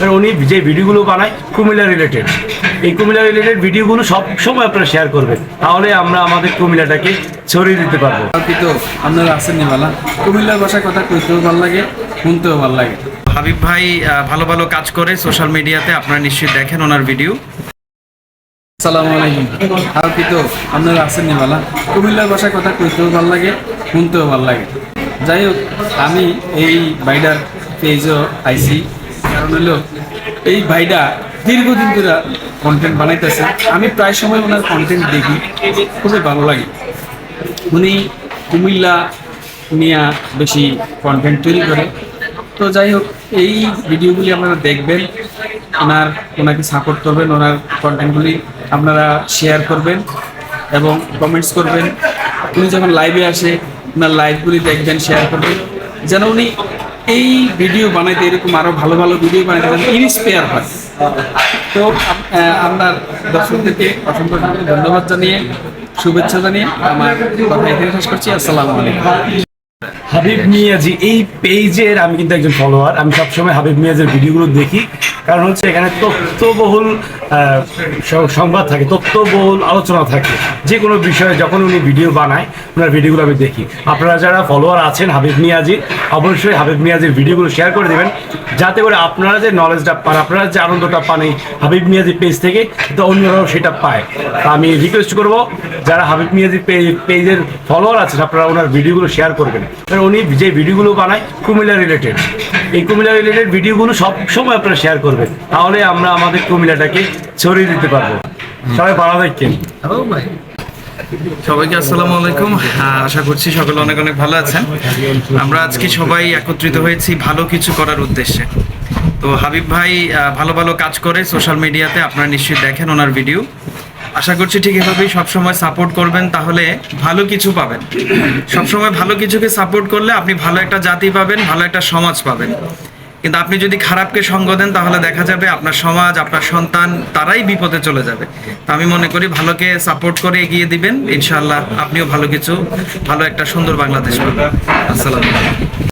কারণ উনি যে ভিডিওগুলো বানায় কুমিল্লা রিলেটেড এই কুমিল্লা রিলেটেড ভিডিওগুলো সব সময় আপনারা শেয়ার করবেন। তাহলে আমরা আমাদের কুমিল্লাটাকে ছড়িয়ে দিতে পারব। কিন্তু আপনারা আছেন নিবালা কুমিল্লার ভাষায় কথা কইতেও ভালো লাগে শুনতেও ভালো লাগে। হাবিব ভাই ভালো ভালো কাজ করে সোশ্যাল মিডিয়াতে আপনারা নিশ্চয়ই দেখেন ওনার ভিডিও সালাম আলাইকুম। আর কিন্তু আপনারা আছেন নিবালা কুমিল্লার ভাষায় কথা কইতেও ভালো লাগে শুনতেও ভালো লাগে। যাই হোক আমি এই বাইডার পেজও আইসি কারণ হলো, এই ভাইডা দীর্ঘদিন ধরে কন্টেন্ট বানাইতেছে। আমি প্রায় সময় ওনার কন্টেন্ট দেখি, খুবই ভালো লাগে। উনি কুমিল্লা নিয়ে বেশি কন্টেন্ট তৈরি করে। তো যাই হোক, এই ভিডিওগুলি আপনারা দেখবেন, ওনার, ওনাকে সাপোর্ট করবেন, ওনার কন্টেন্টগুলি আপনারা শেয়ার করবেন এবং কমেন্টস করবেন। উনি যখন লাইভে আসে, ওনার লাইভগুলি দেখবেন শেয়ার করবেন। যেন উনি এই ভিডিও বানাইতে এরকম আরও ভালো ভালো ভিডিও বানাইতে হয়। তো আপ- আপনার দর্শকদেরকে অসংখ্য ধন্যবাদ জানিয়ে, শুভেচ্ছা জানিয়ে আমার কথা এখানে শেষ করছি। আসসালামু হাবিব মিয়াজি, এই পেজের আমি কিন্তু একজন ফলোয়ার আমি সবসময় হাবিব মিয়াজের ভিডিওগুলো দেখি। কারণ হচ্ছে এখানে তথ্যবহুল সংবাদ থাকে, তথ্যবহুল আলোচনা থাকে। যে কোনো বিষয়ে যখন উনি ভিডিও বানায় ওনার ভিডিওগুলো আমি দেখি। আপনারা যারা ফলোয়ার আছেন হাবিব মিয়াজি, অবশ্যই হাবিব মিয়াজির ভিডিওগুলো শেয়ার করে দেবেন, যাতে করে আপনারা যে নলেজটা পান, আপনারা যে আনন্দটা পান এই হাবিব মিয়াজি পেজ থেকে তো অন্যরাও সেটা পায়। তা আমি রিকোয়েস্ট করব, যারা হাবিব মিয়াজি পেজের ফলোয়ার আছেন, আপনারা ওনার ভিডিওগুলো শেয়ার করবেন। কারণ উনি যে ভিডিওগুলো বানায়, কুমিল্লা রিলেটেড এই কুমিল্লা রিলেটেড ভিডিওগুলো সব সময় আপনারা শেয়ার করবেন। তাহলে আমরা আমাদের কুমিল্লাটাকে ছড়িয়ে দিতে পারব। সবাই ভালো থাকেন সবাইকে আসসালামু আলাইকুম। আশা করছি সকলে অনেক অনেক ভালো আছেন। আমরা আজকে সবাই একত্রিত হয়েছি ভালো কিছু করার উদ্দেশ্যে। তো হাবিব ভাই ভালো ভালো কাজ করে সোশ্যাল মিডিয়াতে আপনারা নিশ্চয়ই দেখেন ওনার ভিডিও। আশা করছি ঠিক এভাবেই সবসময় সাপোর্ট করবেন, তাহলে ভালো কিছু পাবেন। সবসময় ভালো কিছুকে সাপোর্ট করলে আপনি ভালো একটা জাতি পাবেন, ভালো একটা সমাজ পাবেন। কিন্তু আপনি যদি খারাপকে সঙ্গ দেন, তাহলে দেখা যাবে আপনার সমাজ, আপনার সন্তান, তারাই বিপদে চলে যাবে। তো আমি মনে করি ভালোকে সাপোর্ট করে এগিয়ে দিবেন। ইনশাল্লাহ আপনিও ভালো কিছু, ভালো একটা সুন্দর বাংলাদেশ পাবেন আসসালামু